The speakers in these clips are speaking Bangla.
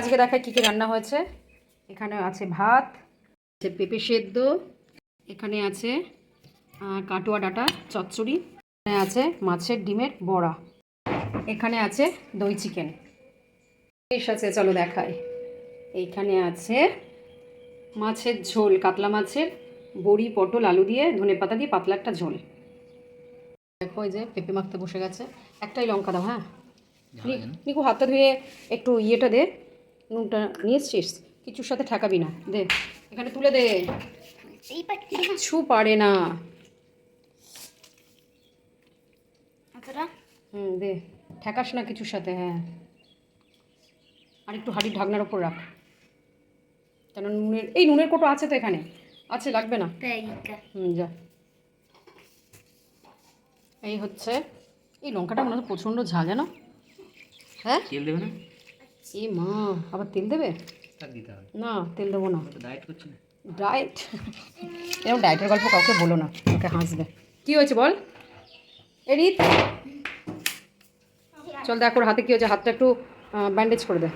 আজকে দেখায় কী কী রান্না হয়েছে। এখানে আছে ভাত আছে পেঁপে সেদ্ধ এখানে আছে কাটোয়া ডাটা চচ্চড়ি এখানে আছে মাছের ডিমের বড়া এখানে আছে দই চিকেন। বেশ আছে চলো দেখাই। এইখানে আছে মাছের ঝোল কাতলা মাছের বড়ি পটল আলু দিয়ে ধনে পাতা দিয়ে পাতলা একটা ঝোল। দেখো যে পেঁপে মাখতে বসে গেছে। একটাই লঙ্কা দাও হ্যাঁ? নিকু হাতটা ধুয়ে একটু ইয়েটা দে। নুনটা নিয়ে এসছিস কিছুর সাথে ঠেকাবি না। দে এখানে তুলে দে। কিচ্ছু পারে না। এতটা হুম দে ঠেকাস না কিছুর সাথে হ্যাঁ। আর একটু হাড়ির ঢাকনার ওপর রাখ। কেন নুনের এই নুনের কোটো আছে তো এখানে। আছে লাগবে না। হুম যা। এই হচ্ছে এই লঙ্কাটা মনে হয় প্রচণ্ড ঝাল জানো? হ্যাঁ? তেল দেবে না? এ মা আবার তেল দেবে না তেল দেবো না ডায়েট করছি না? ডায়েট এরকম ডায়েটের গল্প কাউকে বলো না ওকে হাসবে কি হয়েছে বল এরিত চল দেখ ওর হাতে কি হয়েছে হাতটা একটু ব্যান্ডেজ করে দে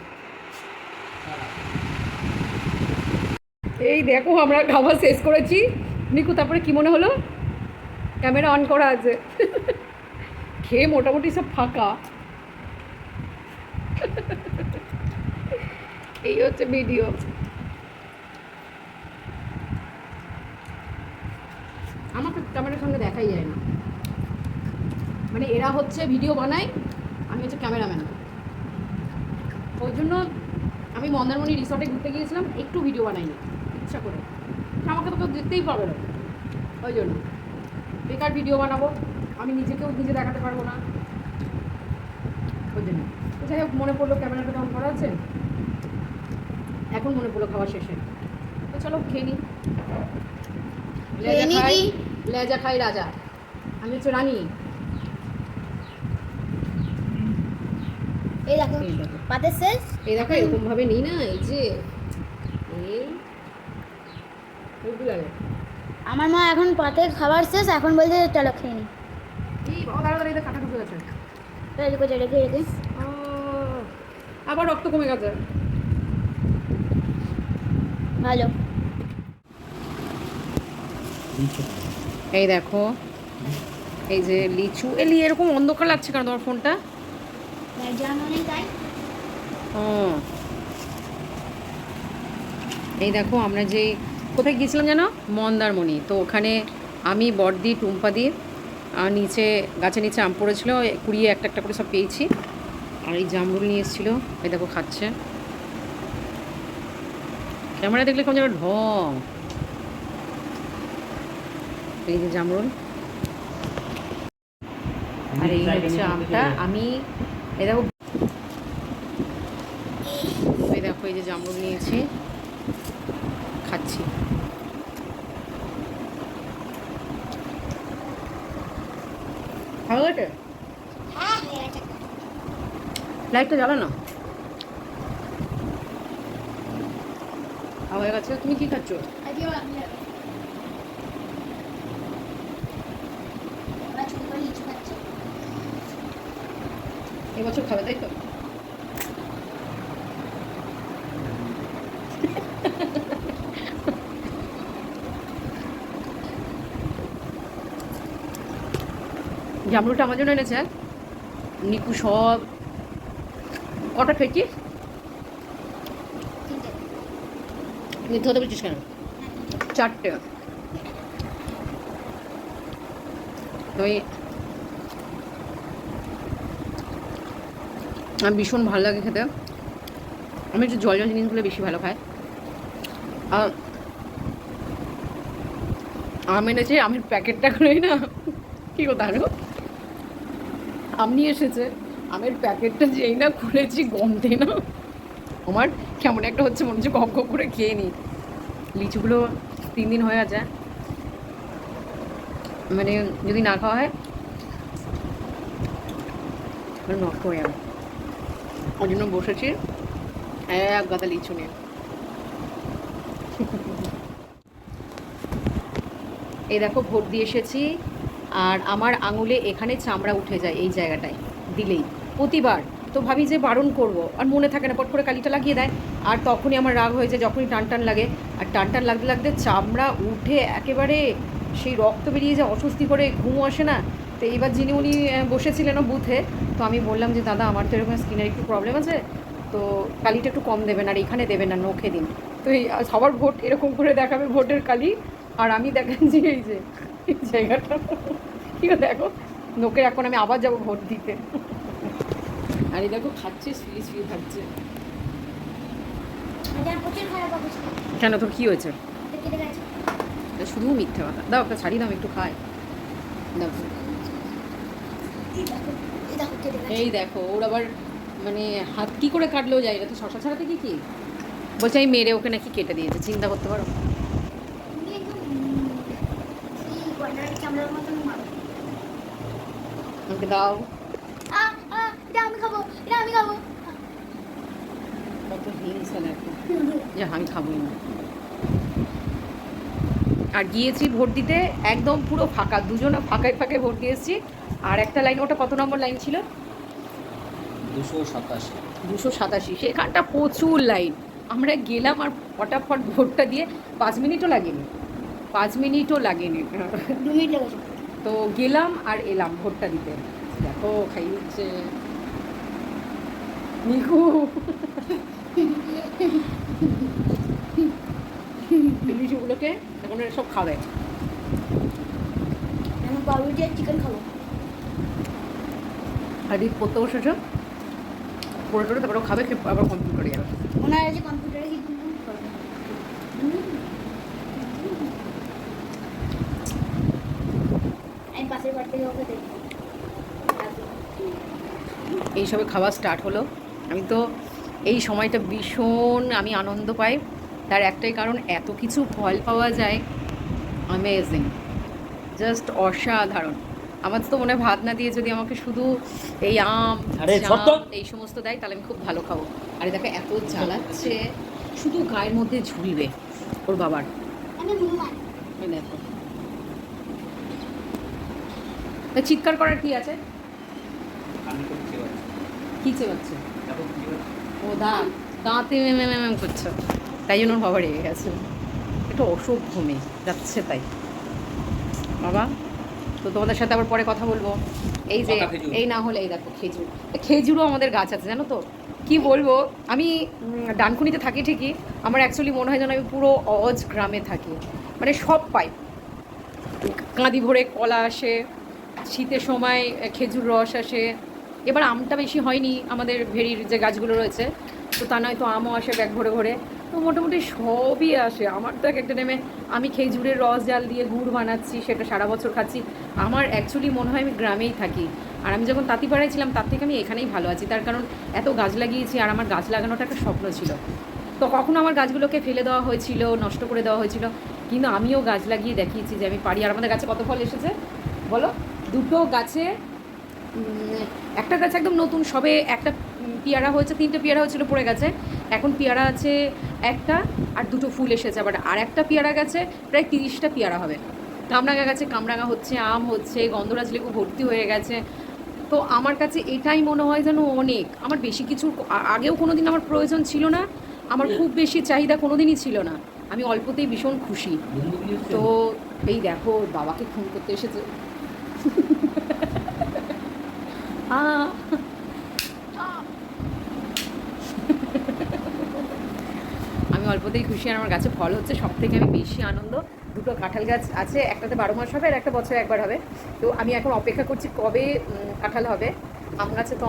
এই দেখো আমরা খাবার শেষ করেছি নিকু তারপরে কি মনে হলো? ক্যামেরা অন করা আছে খেয়ে মোটামুটি সব ফাঁকা। এই হচ্ছে ভিডিও। আমাকে ক্যামেরার সঙ্গে দেখাই যায় না। মানে এরা হচ্ছে ভিডিও বানায়, আমি হচ্ছে ক্যামেরাম্যান। ওই জন্য আমি মন্দারমণি রিসর্টে ঘুরতে গিয়েছিলাম, একটু ভিডিও বানাইনি, ইচ্ছা করে। আমাকে তো কেউ দেখতেই পাবে না। ওই জন্য। বেকার ভিডিও বানাবো, আমি নিজেকেও নিজে দেখাতে পারব না। ওই জন্য। যাই হোক, মনে পড়ল ক্যামেরাটা কেমন করা আছে? এখন মনে পড়ল খাওয়া শেষে। তো চলো খেয়ে নিই। লেজা খাই? লেজা খাই রাজা। আমি হচ্ছে রানী। এই দেখো পাতের শেষ? এই দেখো এরকম ভাবে নিই না এই যে। এই আমার মা এখন পাতে খাবার শেষ এখন বলছে চলো খেয়ে নি আবার রক্ত কমে গেছে। ভালো। এই দেখো এই যে লিচু। এলি এরকম অন্ধকার লাগছে কেন তোমার ফোনটা? ও। এই দেখো আমরা যে কোথায় গিয়েছিলাম যেন মন্দারমণি। তো ওখানে আমি বর্দি টুম্পা দিয়ে আর নিচে গাছের নিচে আম পড়েছিল কুড়িয়ে একটা একটা করে সব পেয়েছি। আর এই জামরুল নিয়ে এসেছিল এই দেখো খাচ্ছে। ক্যামেরা দেখলে কেমন যেন ঢং। এই যে জামরুল। আর এই হচ্ছে আমটা আমি এই দেখো এই দেখো এই যে জামরুল নিয়েছি। খাচ্ছি। ভালো হ্যাঁ লাইটটা জ্বালো না হয়ে গেছে, তুমি কি খাচ্ছ? এবছর খাবে, তাই তো? জামরুলটা আমার জন্য এনেছে, নিকু সব, কটা খেয়েছিস মিথ্যে কথা বলছিস কেন? চারটে। ওই আমার ভীষণ ভালো লাগে খেতে। আমি একটু জল জল জিনিসগুলো বেশি ভালো খাই। আর আম এনেছে আমের প্যাকেটটা করেই না, কী কথা আরও আম নিয়ে এসেছে, আমের প্যাকেটটা যেই না খুলেছি, গন্ধে না। আমার কেমন? একটা হচ্ছে মনে হচ্ছে গপ গপ করে খেয়ে নিই। লিচুগুলো তিন দিন হয়ে আছে। মানে যদি না খাওয়া হয় মানে নষ্ট হয়ে যাবে। ওই জন্য বসেছি, এক গাদা লিচু নিয়ে। এই দেখো, ভোট দিয়ে এসেছি। আর আমার আঙুলে এখানে চামড়া উঠে যায় এই জায়গাটায়, দিলেই। প্রতিবার। তো ভাবি যে বারণ করব। আর মনে থাকে না, পট করে কালিটা লাগিয়ে দেয়। আর তখনই আমার রাগ হয়ে যায়, যখনই টান টান লাগে। আর টান টান লাগতে লাগতে চামড়া উঠে একেবারে সেই রক্ত বেরিয়ে যায়, অস্বস্তি করে ঘুম আসে না। তো এইবার যিনি উনি বসেছিলেন বুথে, তো আমি বললাম যে, দাদা, আমার তো এরকম স্কিনের একটু প্রবলেম আছে। তো কালিটা একটু কম দেবেন, আর এখানে দেবেন না, নখে দিন। তো এই সবার ভোট এরকম করে দেখাবে ভোটের কালি। আর আমি দেখেন যে, এই যে জায়গাটা। ঠিক দেখো নোকে এখন আমি আবার যাব ভোট দিতে। আর এই দেখো খাচ্ছে শুয়ে শুয়ে খাচ্ছে। এটা কেন তোর কী হয়েছে? এটা এটা শুধু মিথ্যে কথা। দাও একটা ছাড়ি দাও আমি একটু খাই। দাও। এই দেখো ওর আবার মানে হাত কি করে কাটলেও যায় না তো শশা ছাড়াতে কি কি? বলছে আমি মেরে ওকে নাকি কেটে দিয়েছে চিন্তা করতে পারো? তুমি একদম এটা আমি খাব এটা আমি খাব। কত হিংসা দেখো যে আমি খাবোই না। আর গিয়েছি ভোট দিতে একদম পুরো ফাঁকা দুজনে ফাঁকায় ফাঁকায় ভোট দিয়ে এসেছি আর একটা লাইন ওটা কত নম্বর লাইন ছিল? দুশো সাতাশি। দুশো সাতাশি সেখানটা প্রচুর লাইন। আমরা গেলাম আর ফটাফট ভোটটা দিয়ে পাঁচ মিনিটও লাগেনি। পাঁচ মিনিটও লাগেনি। দু মিনিট তো গেলাম আর এলাম ভোটটা দিতে। দেখো খাই হচ্ছে নিকু লিচুগুলোকে এখন এরা সব খাবে। আমি বাবুটি আর চিকেন খাব। আর দিদি পড়তে বসেছ? পড়ে টড়ে তারপরে খাবে খেয়ে আবার কমপ্লিট করে যাবে। ওনার আছে কম্পিউটারে কি আমি পাশের বাড়ি থেকে ওকে দেখব। এইসবে খাওয়া স্টার্ট হলো। আমি তো এই সময়টা ভীষণ আমি আনন্দ পাই। তার একটাই কারণ এত কিছু ফল পাওয়া যায় অ্যামেজিং জাস্ট অসাধারণ। আমার তো মনে হয় ভাত না দিয়ে যদি আমাকে শুধু এই আম? এই সমস্ত দেয় তাহলে আমি খুব ভালো খাব। আরে দেখো এত জ্বালাচ্ছে শুধু গায়ের মধ্যে ঝুলবে ওর বাবার। দেখো। চিৎকার করার কি আছে আমি তো বুঝতে পারছি কি চেবাচ্ছে ও দাঁত দাঁতে মেম মেম করছে। তাই জন্য বাবা রেগে গেছে। একটু অসভ্য মেয়ে যাচ্ছে তাই। বাবা তো তোমাদের সাথে আবার পরে কথা বলব। এই যে এই না হলে এই দেখো খেজুর। খেজুরও আমাদের গাছ আছে জানো তো? কি বলব? আমি ডানকুনিতে থাকি ঠিকই। আমার অ্যাকচুয়ালি মনে হয় যেন আমি পুরো অজ গ্রামে থাকি। মানে সব পাই। কাঁদি ভরে কলা আসে শীতের সময় খেজুর রস আসে এবার আমটা বেশি হয়নি, আমাদের ভেরির যে গাছগুলো রয়েছে। তো তা নয় তো আমও আসে ব্যাগ ভরে ভরে। তো মোটামুটি সবই আসে। আমার তো এক একটা নেমে আমি খেজুরের রস জাল দিয়ে গুড় বানাচ্ছি, সেটা সারা বছর খাচ্ছি। আমার অ্যাকচুয়ালি মনে হয় আমি গ্রামেই থাকি। আর আমি যখন তাঁতিপাড়ায় ছিলাম, তার থেকে আমি এখানেই ভালো আছি। তার কারণ এত গাছ লাগিয়েছি আর আমার গাছ লাগানোটা একটা স্বপ্ন ছিল। তো কখনো আমার গাছগুলোকে ফেলে দেওয়া হয়েছিল, নষ্ট করে দেওয়া হয়েছিল। কিন্তু আমিও গাছ লাগিয়ে দেখিয়েছি যে আমি পারি। আর আমাদের গাছে কত ফল এসেছে? বলো? দুটো গাছে একটা গাছ একদম নতুন সবে একটা পেয়ারা হয়েছে তিনটে পেয়ারা হয়েছিল পড়ে গেছে। এখন পেয়ারা আছে একটা আর দুটো ফুল এসেছে আবার আর একটা পেয়ারা গেছে প্রায় তিরিশটা পেয়ারা হবে। কামরাঙা গাছে কামরাঙা হচ্ছে আম হচ্ছে গন্ধরাজ লেবু ভর্তি হয়ে গেছে। তো আমার কাছে এটাই মনে হয় যেন অনেক। আমার বেশি কিছু আগেও কোনো দিন আমার প্রয়োজন ছিল না আমার খুব বেশি চাহিদা কোনো দিনই ছিল না। আমি অল্পতেই ভীষণ খুশি? তো এই দেখো বাবাকে খুন করতে এসেছে! আমি অল্পতেই খুশি আর আমার গাছে ফল হচ্ছে সব থেকে আমি বেশি আনন্দ। দুটো কাঁঠাল গাছ আছে, একটাতে বারো মাস হবে আর একটা বছরে একবার হবে। তো আমি এখন অপেক্ষা করছি কবে কাঁঠাল হবে। আম গাছে তো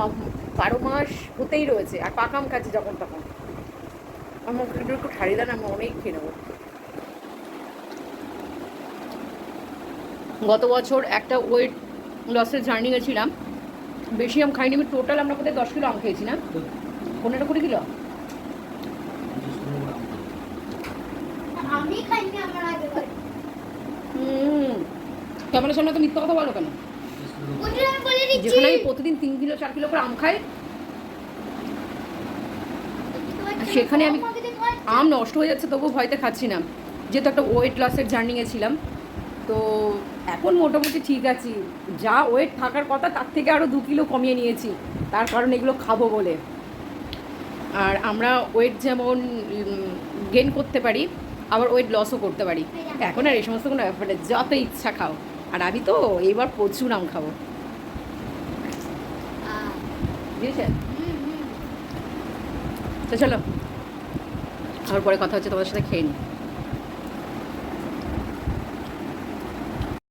বারো মাস হতেই রয়েছে, আর পাকা আম যখন তখন। আমার একটু ছাড়িয়ে দেন, আমি অনেক খেয়ে নেব। গত বছর একটা ওয়েট লসের জার্নি গেছিলাম। বেশি আম খাইনি আমি টোটাল আমরা কোথায় দশ কিলো আম খেয়েছি না? পনেরো কুড়ি কিলো? ক্যামেরার সামনে তো মিথ্যা কথা বলো কেন? যেখানে আমি প্রতিদিন তিন কিলো চার কিলো করে আম খাই সেখানে আমি- আম নষ্ট হয়ে যাচ্ছে তবুও ভয়তে খাচ্ছি না। যেহেতু একটা ওয়েট লসের জার্নিংয়ে ছিলাম তো এখন মোটামুটি ঠিক আছি। যা ওয়েট থাকার কথা, তার থেকে আরও দু কিলো কমিয়ে নিয়েছি। তার কারণ এগুলো খাব বলে। আর আমরা ওয়েট যেমন গেন করতে পারি, আবার ওয়েট লসও করতে পারি। এখন আর এই সমস্ত কোনো ব্যাপার যত ইচ্ছা খাও। আর আমি তো এবার প্রচুর আম খাব। তো চলো, আবার পরে কথা হচ্ছে, তোমাদের সাথে খেয়ে নিই।